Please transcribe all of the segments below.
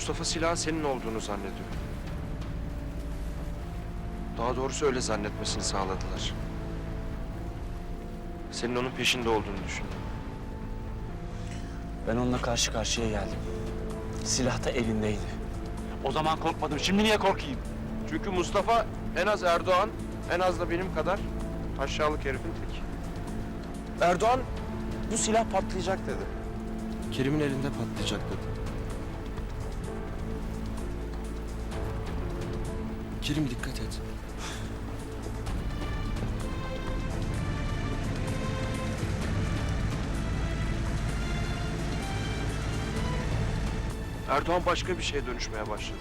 Mustafa silahın senin olduğunu zannediyor. Daha doğrusu öyle zannetmesini sağladılar. Senin onun peşinde olduğunu düşünüyor. Ben onunla karşı karşıya geldim. Silah da elindeydi. O zaman korkmadım. Şimdi niye korkayım? Çünkü Mustafa en az Erdoğan, en az da benim kadar aşağılık herifin teki. Erdoğan bu silah patlayacak dedi. Kerim'in elinde patlayacak dedi. Kerim dikkat et. Erdoğan başka bir şeye dönüşmeye başladı.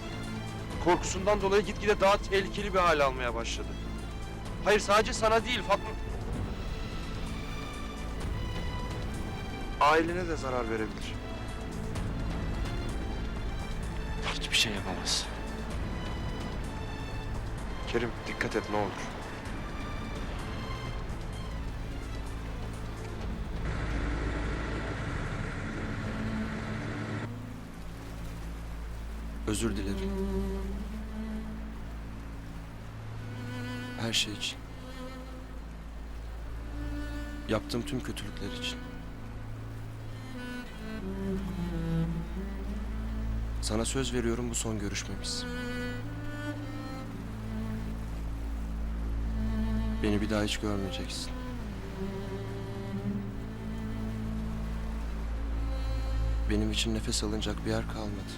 Korkusundan dolayı gitgide daha tehlikeli bir hal almaya başladı. Hayır sadece sana değil Fatma. Ailene de zarar verebilir. Hiçbir şey yapamaz. Kerim dikkat et ne olur. Özür dilerim. Her şey için. Yaptığım tüm kötülükler için. Sana söz veriyorum bu son görüşmemiz. Beni bir daha hiç görmeyeceksin. Benim için nefes alınacak bir yer kalmadı.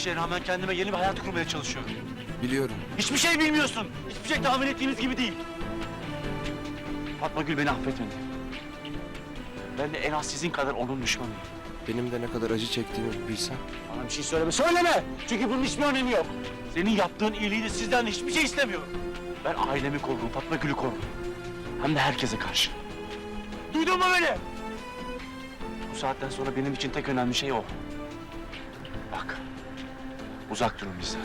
Şeye rağmen kendime yeni bir hayat kurmaya çalışıyorum. Biliyorum. Hiçbir şey bilmiyorsun. Hiçbir şey tahmin ettiğiniz gibi değil. Fatma Gül beni affetmedi. Ben de en az sizin kadar onun düşmanıyım. Benim de ne kadar acı çektiğimi bilsen. Bana bir şey söyleme. Söyleme! Çünkü bunun hiçbir önemi yok. Senin yaptığın iyiliği de sizden de hiçbir şey istemiyorum. Ben ailemi korurum, Fatma Gül'ü korurum. Hem de herkese karşı. Duydun mu beni? Bu saatten sonra benim için tek önemli şey o. Uzak durun bizden.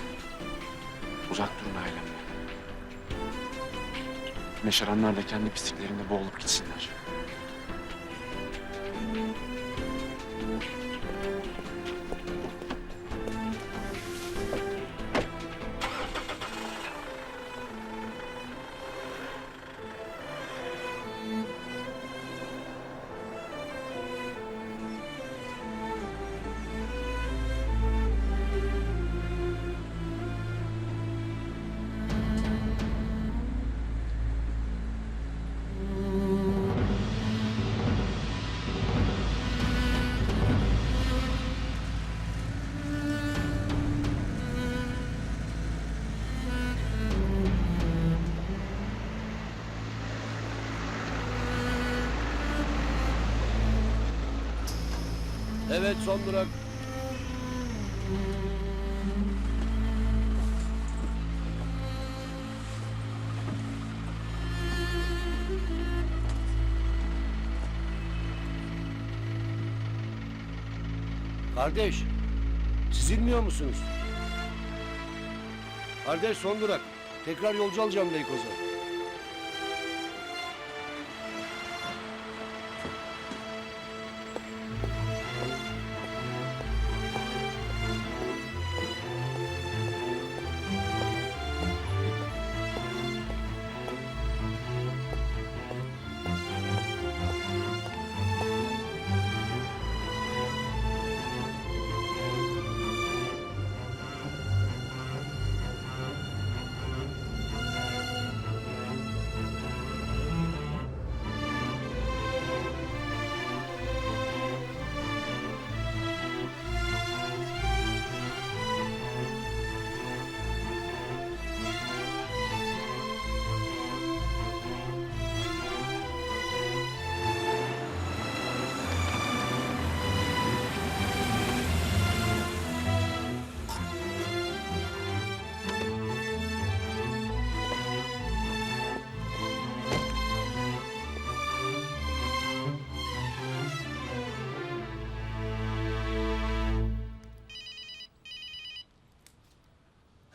Uzak durun ailemden. Meşaranlar da kendi pisliklerinde boğulup gitsinler. Evet son durak. Kardeş, siz inmiyor musunuz? Kardeş son durak. Tekrar yolcu alacağım Beykoz'a.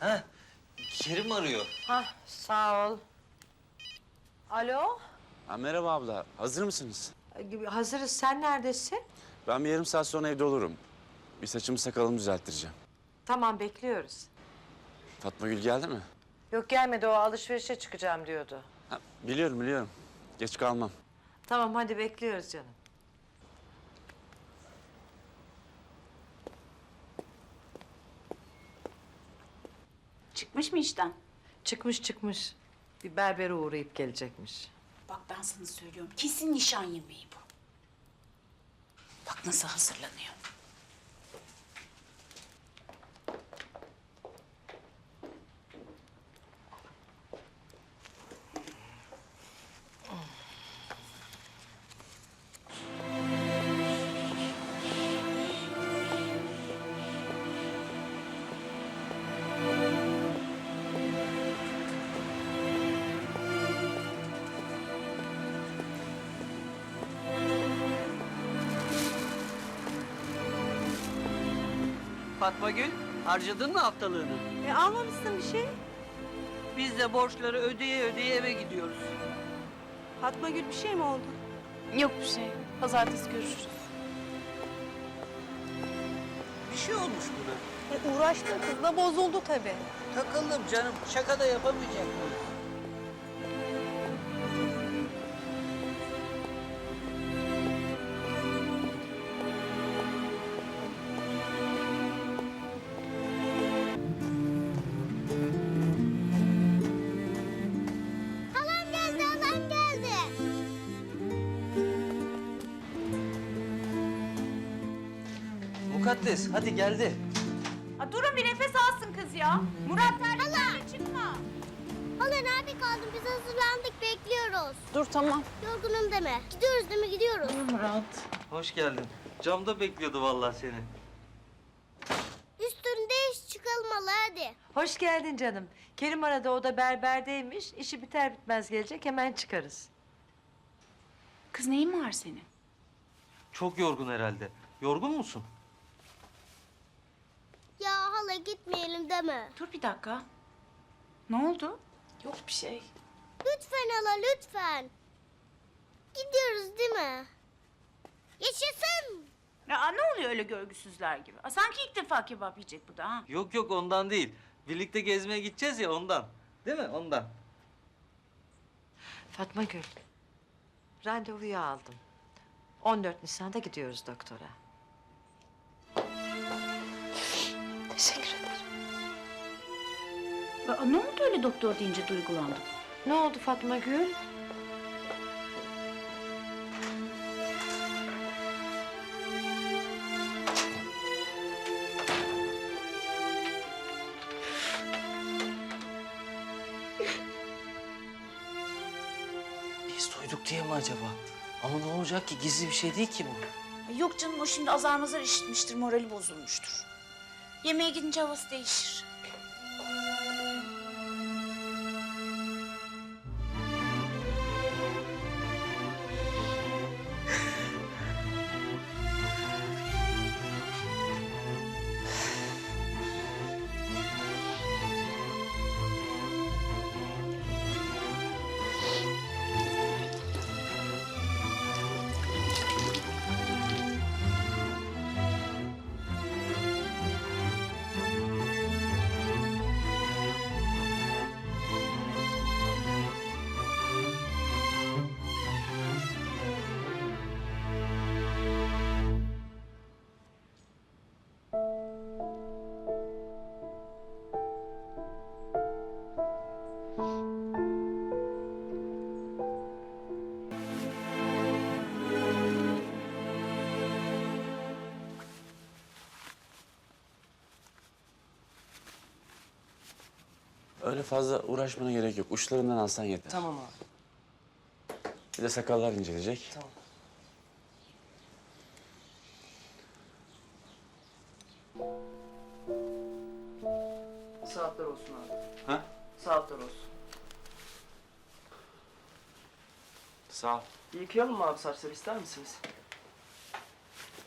Ha, Kerim arıyor. Hah, sağ ol. Alo, Ha, merhaba abla. Hazır mısınız? Ee, hazırız. Sen neredesin? Ben bir yarım saat sonra evde olurum. Bir saçımı sakalımı düzelttireceğim. Tamam, bekliyoruz. Fatma Gül geldi mi? Yok gelmedi, o alışverişe çıkacağım diyordu. Ha, biliyorum biliyorum. Geç kalmam. Tamam, hadi bekliyoruz canım. Çıkmış mı işten? Çıkmış çıkmış. Bir berbere uğrayıp gelecekmiş. Bak ben sana söylüyorum. Kesin nişan yemeği bu. Bak nasıl hazırlanıyor. Fatma Gül, harcadın mı haftalığını? E almamışsın bir şey. Biz de borçları ödeye ödeye eve gidiyoruz. Fatma Gül bir şey mi oldu? Yok bir şey. Pazartesi görüşürüz. Bir şey olmuş buna. E, uğraştığım kızla bozuldu tabii. Takıldım canım, şaka da yapamayacak mıyız? Mukaddes, hadi geldi. Ha, durun bir nefes alsın kız ya. Murat terliklerle çıkma. Hala nerede kaldın? Biz hazırlandık, bekliyoruz. Dur tamam. Yorgunum deme. Gidiyoruz değil mi? Gidiyoruz. Murat. Hoş geldin. Camda bekliyordu vallahi seni. Üstünü değiş çıkalım hala hadi. Hoş geldin canım. Kerim aradı, o da berberdeymiş. İşi biter bitmez gelecek, hemen çıkarız. Kız neyin var senin? Çok yorgun herhalde. Yorgun musun? Gitmeyelim deme. Dur bir dakika. Ne oldu? Yok bir şey. Lütfen hala lütfen. Gidiyoruz değil mi? Yaşasın. Ya ne oluyor öyle görgüsüzler gibi? Aa, sanki ilk defa kebap yiyecek bu da ha. Yok yok ondan değil. Birlikte gezmeye gideceğiz ya ondan. Değil mi? Ondan. Fatma Gül, randevuyu aldım. 14 Nisan'da gidiyoruz doktora. Teşekkür ederim. Aa, ne oldu öyle doktor deyince duygulandım. Ne oldu Fatma Gül? Biz duyduk diye mi acaba? Ama ne olacak ki? Gizli bir şey değil ki bu. Yok canım o şimdi azar mazar işitmiştir, morali bozulmuştur. Yemeğe gidince havası değişir. Öyle fazla uğraşmana gerek yok. Uçlarından alsan yeter. Tamam abi. Bir de sakallar incelecek. Tamam. Saatler olsun abi. Ha? Saatler olsun. Sağ ol. Yıkayalım mı abi saçları ister misiniz?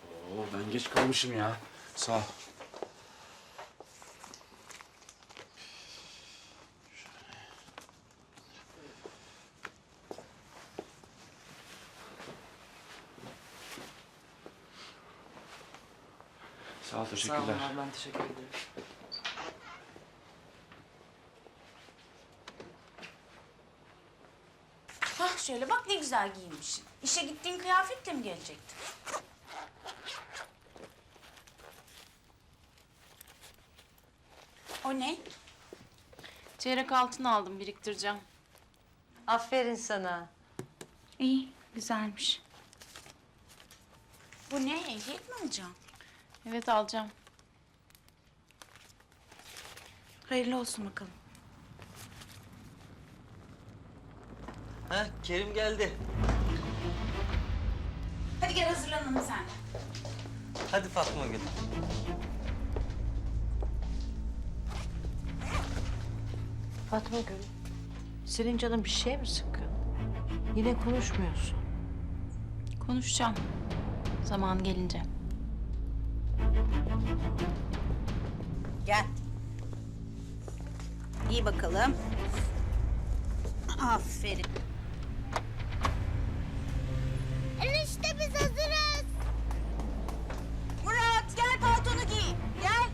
Oo, ben geç kalmışım ya. Sağ ol. Sağ ol, Sağ teşekkürler. olun abi ben teşekkür ederim. Hah şöyle bak ne güzel giyinmişsin. İşe gittiğin kıyafetle mi gelecektin? O ne? Çeyrek altın aldım biriktireceğim. Aferin sana. İyi, güzelmiş. Bu ne? Ehliyet mi alacaksın? Evet alacağım. Hayırlı olsun bakalım. Ha Kerim geldi. Hadi gel hazırlanalım sen. Hadi Fatma Gül. Fatma Gül, senin canın bir şey mi sıkkın? Yine konuşmuyorsun. Konuşacağım. Zaman gelince. Gel. İyi bakalım. Aferin. Enişte biz hazırız. Murat gel paltonu giy. Gel.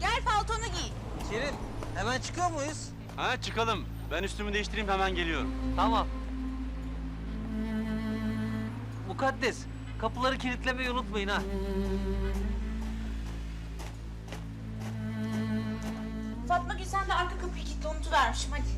Gel paltonu giy. Kerim hemen çıkıyor muyuz? Ha çıkalım. Ben üstümü değiştireyim hemen geliyorum. Tamam. Mukaddes kapıları kilitlemeyi unutmayın ha. Fatma Gül sen de arka kapıyı kilitle unutuvermişim hadi.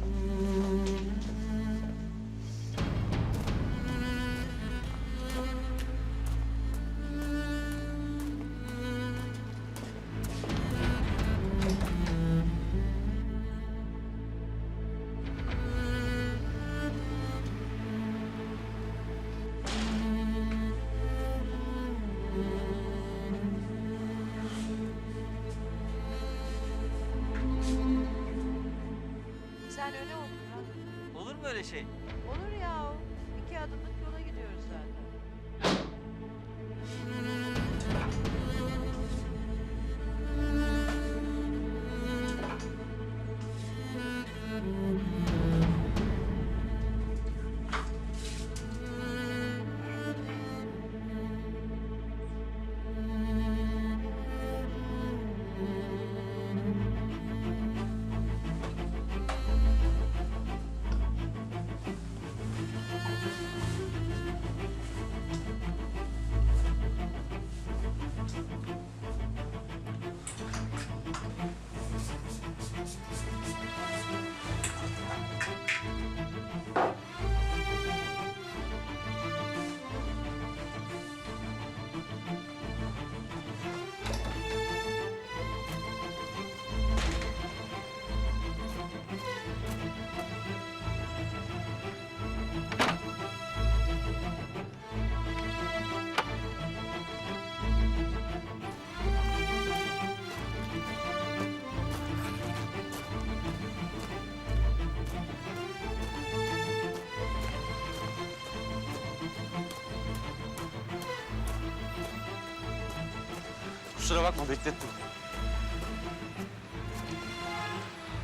Kusura bakma beklettim.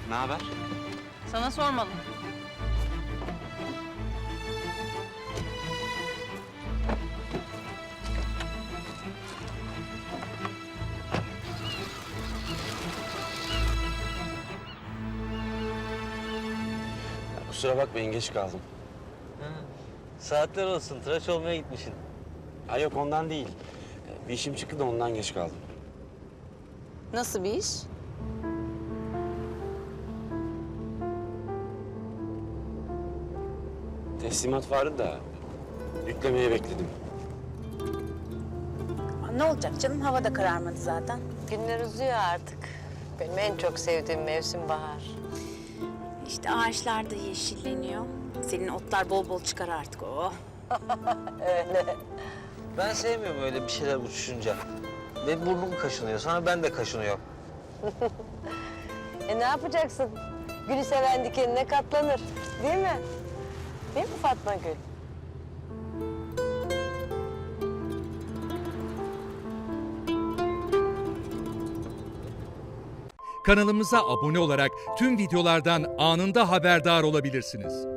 Ne haber? Sana sormalı. Kusura bakmayın geç kaldım. Saatler olsun tıraş olmaya gitmişsin. Ha yok ondan değil. Bir işim çıktı da ondan geç kaldım. Nasıl bir iş? Teslimat vardı da yüklemeye bekledim. Ne olacak canım hava da kararmadı zaten. Günler uzuyor artık. Benim en çok sevdiğim mevsim bahar. İşte ağaçlar da yeşilleniyor. Senin otlar bol bol çıkar artık o. Ben sevmiyorum öyle bir şeyler uçuşunca. Benim burnum kaşınıyor. Sonra ben de kaşınıyorum. E ne yapacaksın? Gülü seven dikenine katlanır. Değil mi? Değil mi Fatma Gül? Kanalımıza abone olarak tüm videolardan anında haberdar olabilirsiniz.